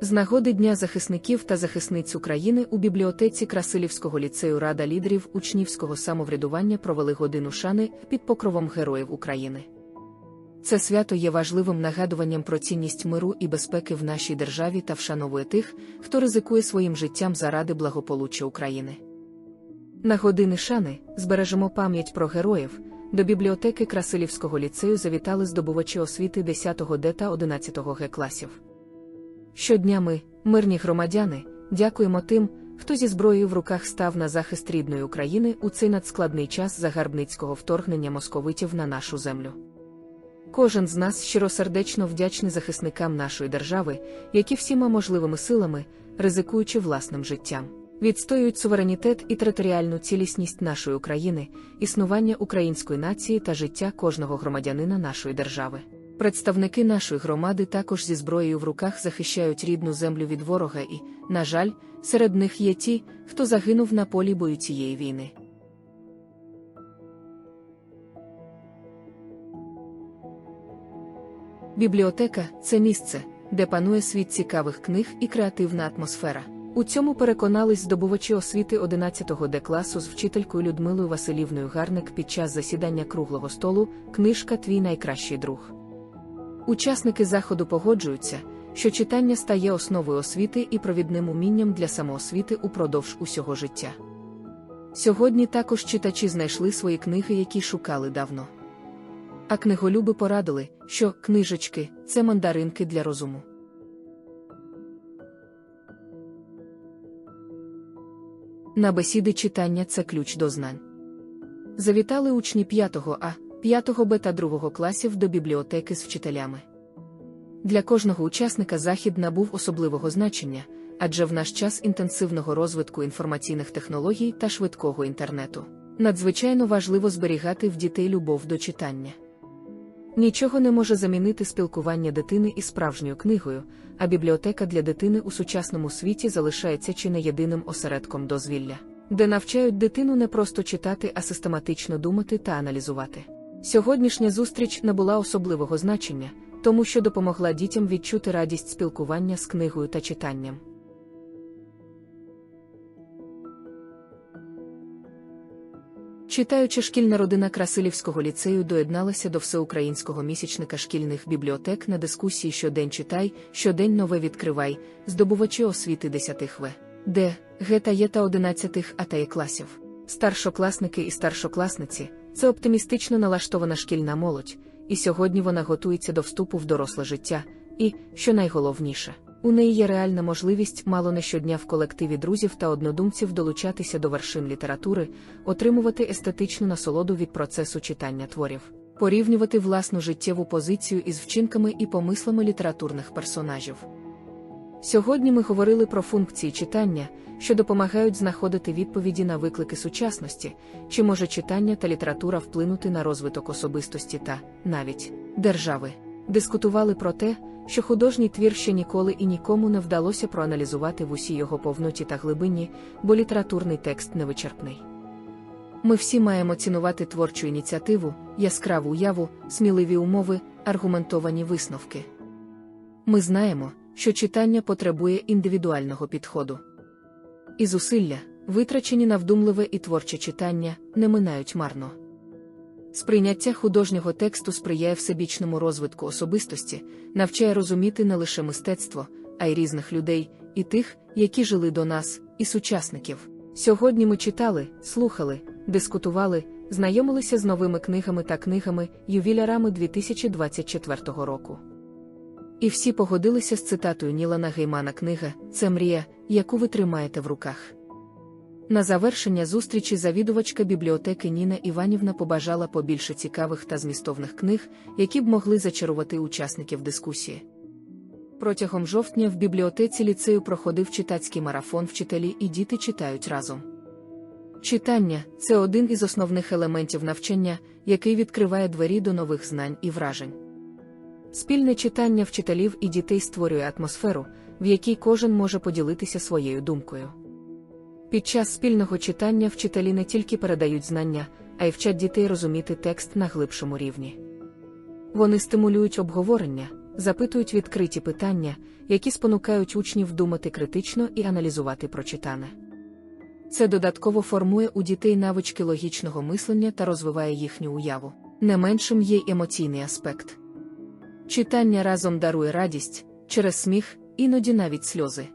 З нагоди Дня захисників та захисниць України у бібліотеці Красилівського ліцею Рада лідерів учнівського самоврядування провели годину шани під покровом Героїв України. Це свято є важливим нагадуванням про цінність миру і безпеки в нашій державі та вшановує тих, хто ризикує своїм життям заради благополуччя України. На години шани збережемо пам'ять про героїв. До бібліотеки Красилівського ліцею завітали здобувачі освіти 10 Д та 11 Г класів. Щодня ми, мирні громадяни, дякуємо тим, хто зі зброєю в руках став на захист рідної України у цей надскладний час загарбницького вторгнення московитів на нашу землю. Кожен з нас щиросердечно вдячний захисникам нашої держави, які всіма можливими силами, ризикуючи власним життям, відстоюють суверенітет і територіальну цілісність нашої України, існування української нації та життя кожного громадянина нашої держави. Представники нашої громади також зі зброєю в руках захищають рідну землю від ворога і, на жаль, серед них є ті, хто загинув на полі бою цієї війни. Бібліотека це місце, де панує світ цікавих книг і креативна атмосфера. У цьому переконались здобувачі освіти 11-го Д класу з вчителькою Людмилою Василівною Гарник під час засідання круглого столу Книжка Твій найкращий друг. Учасники заходу погоджуються, що читання стає основою освіти і провідним умінням для самоосвіти упродовж усього життя. Сьогодні також читачі знайшли свої книги, які шукали давно. А книголюби порадили, що книжечки це мандаринки для розуму. На бесіди читання це ключ до знань. Завітали учні 5 А, 5 Б та 2 класів до бібліотеки з вчителями. Для кожного учасника захід набув особливого значення, адже в наш час інтенсивного розвитку інформаційних технологій та швидкого інтернету надзвичайно важливо зберігати в дітей любов до читання. Нічого не може замінити спілкування дитини із справжньою книгою, а бібліотека для дитини у сучасному світі залишається чи не єдиним осередком дозвілля, де навчають дитину не просто читати, а систематично думати та аналізувати. Сьогоднішня зустріч набула особливого значення, тому що допомогла дітям відчути радість спілкування з книгою та читанням. Читаюча шкільна родина Красилівського ліцею доєдналася до всеукраїнського місячника шкільних бібліотек на дискусії Щодень читай, щодень нове відкривай, здобувачі освіти 10 В, Д, Г та Є та 11 А класів. Старшокласники і старшокласниці це оптимістично налаштована шкільна молодь, і сьогодні вона готується до вступу в доросле життя, і, що найголовніше, у неї є реальна можливість мало не щодня в колективі друзів та однодумців долучатися до вершин літератури, отримувати естетичну насолоду від процесу читання творів, порівнювати власну життєву позицію із вчинками і помислами літературних персонажів. Сьогодні ми говорили про функції читання, що допомагають знаходити відповіді на виклики сучасності, чи може читання та література вплинути на розвиток особистості та, навіть, держави. Дискутували про те, що художній твір ще ніколи і нікому не вдалося проаналізувати в усій його повноті та глибині, бо літературний текст невичерпний. Ми всі маємо цінувати творчу ініціативу, яскраву уяву, сміливі умови, аргументовані висновки. Ми знаємо, що читання потребує індивідуального підходу. І зусилля, витрачені на вдумливе і творче читання, не минають марно. Сприйняття художнього тексту сприяє всебічному розвитку особистості, навчає розуміти не лише мистецтво, а й різних людей, і тих, які жили до нас, і сучасників. Сьогодні ми читали, слухали, дискутували, знайомилися з новими книгами та книгами, ювілярами 2024 року. І всі погодилися з цитатою Нілана Геймана книга Це мрія, яку ви тримаєте в руках. На завершення зустрічі завідувачка бібліотеки Ніна Іванівна побажала побільше цікавих та змістовних книг, які б могли зачарувати учасників дискусії. Протягом жовтня в бібліотеці ліцею проходив читацький марафон вчителі і діти читають разом. Читання це один із основних елементів навчання, який відкриває двері до нових знань і вражень. Спільне читання вчителів і дітей створює атмосферу, в якій кожен може поділитися своєю думкою. Під час спільного читання вчителі не тільки передають знання, а й вчать дітей розуміти текст на глибшому рівні. Вони стимулюють обговорення, запитують відкриті питання, які спонукають учнів думати критично і аналізувати прочитане. Це додатково формує у дітей навички логічного мислення та розвиває їхню уяву. Не меншим є емоційний аспект. Читання разом дарує радість через сміх, іноді навіть сльози.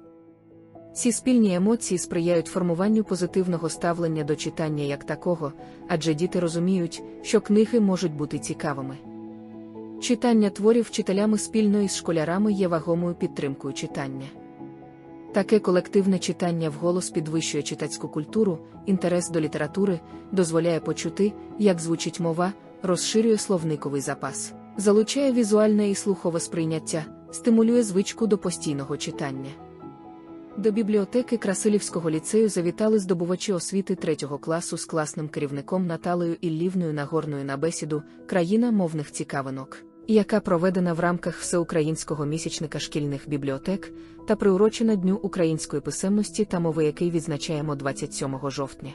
Ці спільні емоції сприяють формуванню позитивного ставлення до читання як такого, адже діти розуміють, що книги можуть бути цікавими. Читання творів вчителями спільно із школярами є вагомою підтримкою читання. Таке колективне читання вголос підвищує читацьку культуру, інтерес до літератури, дозволяє почути, як звучить мова, розширює словниковий запас, залучає візуальне і слухове сприйняття, стимулює звичку до постійного читання. До бібліотеки Красилівського ліцею завітали здобувачі освіти третього класу з класним керівником Наталею Іллівною Нагорною на бесіду Країна мовних цікавинок, яка проведена в рамках всеукраїнського місячника шкільних бібліотек та приурочена Дню української писемності та мови, який відзначаємо 27 жовтня.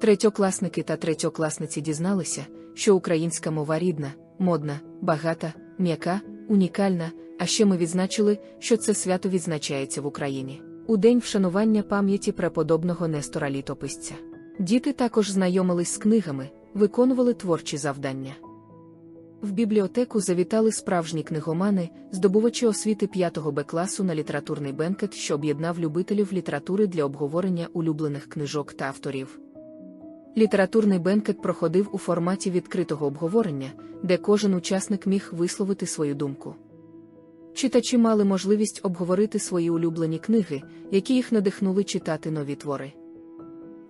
Третьокласники та третьокласниці дізналися, що українська мова рідна, модна, багата, м'яка, унікальна. А ще ми відзначили, що це свято відзначається в Україні у день вшанування пам'яті преподобного Нестора літописця. Діти також знайомились з книгами, виконували творчі завдання. В бібліотеку завітали справжні книгомани, здобувачі освіти 5 Б класу на літературний бенкет, що об'єднав любителів літератури для обговорення улюблених книжок та авторів. Літературний бенкет проходив у форматі відкритого обговорення, де кожен учасник міг висловити свою думку. Читачі мали можливість обговорити свої улюблені книги, які їх надихнули читати нові твори.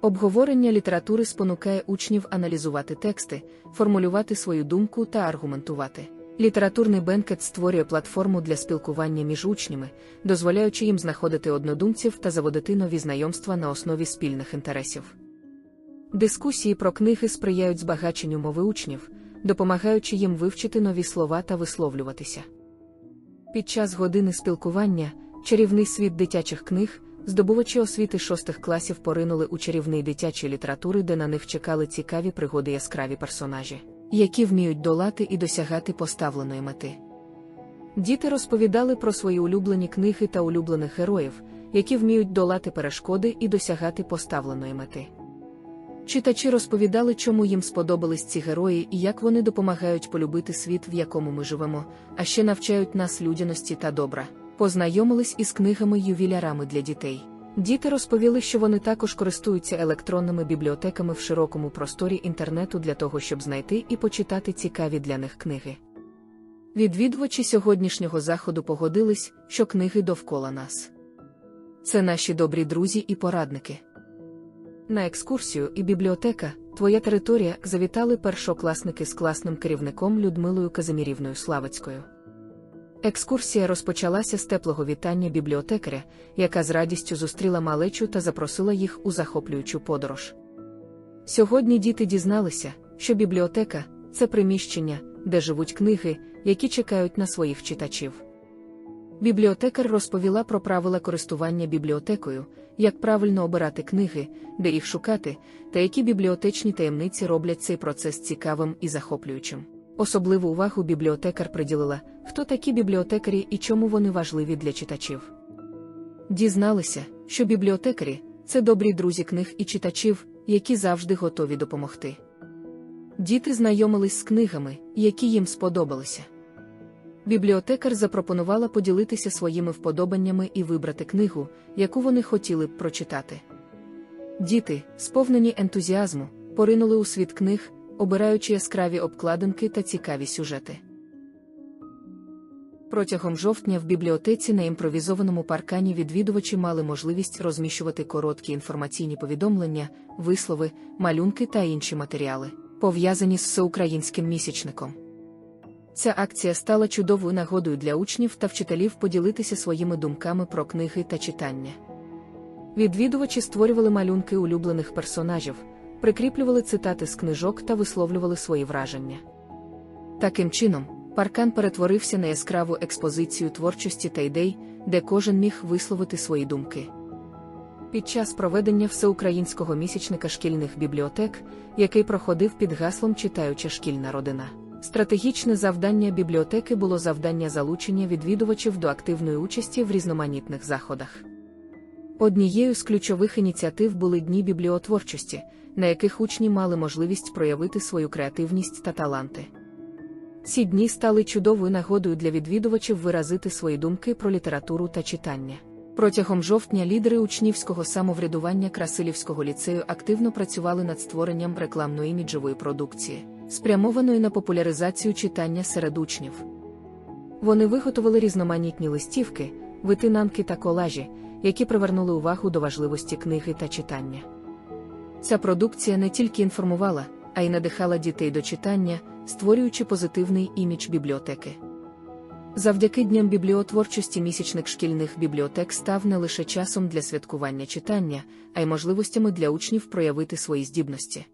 Обговорення літератури спонукає учнів аналізувати тексти, формулювати свою думку та аргументувати. Літературний бенкет створює платформу для спілкування між учнями, дозволяючи їм знаходити однодумців та заводити нові знайомства на основі спільних інтересів. Дискусії про книги сприяють збагаченню мови учнів, допомагаючи їм вивчити нові слова та висловлюватися. Під час години спілкування, чарівний світ дитячих книг, здобувачі освіти шостих класів поринули у чарівний дитячій літератури, де на них чекали цікаві пригоди яскраві персонажі, які вміють долати і досягати поставленої мети. Діти розповідали про свої улюблені книги та улюблених героїв, які вміють долати перешкоди і досягати поставленої мети. Читачі розповідали, чому їм сподобались ці герої і як вони допомагають полюбити світ, в якому ми живемо, а ще навчають нас людяності та добра. Познайомились із книгами-ювілярами для дітей. Діти розповіли, що вони також користуються електронними бібліотеками в широкому просторі інтернету для того, щоб знайти і почитати цікаві для них книги. Відвідувачі сьогоднішнього заходу погодились, що книги довкола нас. Це наші добрі друзі і порадники. На екскурсію і бібліотека, твоя територія завітали першокласники з класним керівником Людмилою Казимірівною Славицькою. Екскурсія розпочалася з теплого вітання бібліотекаря, яка з радістю зустріла малечу та запросила їх у захоплюючу подорож. Сьогодні діти дізналися, що бібліотека це приміщення, де живуть книги, які чекають на своїх читачів. Бібліотекар розповіла про правила користування бібліотекою, як правильно обирати книги, де їх шукати, та які бібліотечні таємниці роблять цей процес цікавим і захоплюючим. Особливу увагу бібліотекар приділила, хто такі бібліотекарі і чому вони важливі для читачів. Дізналися, що бібліотекарі це добрі друзі книг і читачів, які завжди готові допомогти. Діти знайомились з книгами, які їм сподобалися. Бібліотекар запропонувала поділитися своїми вподобаннями і вибрати книгу, яку вони хотіли б прочитати. Діти, сповнені ентузіазму, поринули у світ книг, обираючи яскраві обкладинки та цікаві сюжети. Протягом жовтня в бібліотеці на імпровізованому паркані відвідувачі мали можливість розміщувати короткі інформаційні повідомлення, вислови, малюнки та інші матеріали, пов'язані з всеукраїнським місячником. Ця акція стала чудовою нагодою для учнів та вчителів поділитися своїми думками про книги та читання. Відвідувачі створювали малюнки улюблених персонажів, прикріплювали цитати з книжок та висловлювали свої враження. Таким чином, паркан перетворився на яскраву експозицію творчості та ідей, де кожен міг висловити свої думки. Під час проведення всеукраїнського місячника шкільних бібліотек, який проходив під гаслом читаюча шкільна родина. Стратегічне завдання бібліотеки було завдання залучення відвідувачів до активної участі в різноманітних заходах. Однією з ключових ініціатив були дні бібліотворчості, на яких учні мали можливість проявити свою креативність та таланти. Ці дні стали чудовою нагодою для відвідувачів виразити свої думки про літературу та читання. Протягом жовтня лідери учнівського самоврядування Красилівського ліцею активно працювали над створенням рекламно-іміджової продукції, спрямованої на популяризацію читання серед учнів. Вони виготовили різноманітні листівки, витинанки та колажі, які привернули увагу до важливості книги та читання. Ця продукція не тільки інформувала, а й надихала дітей до читання, створюючи позитивний імідж бібліотеки. Завдяки дням бібліотворчості місячник шкільних бібліотек став не лише часом для святкування читання, а й можливостями для учнів проявити свої здібності.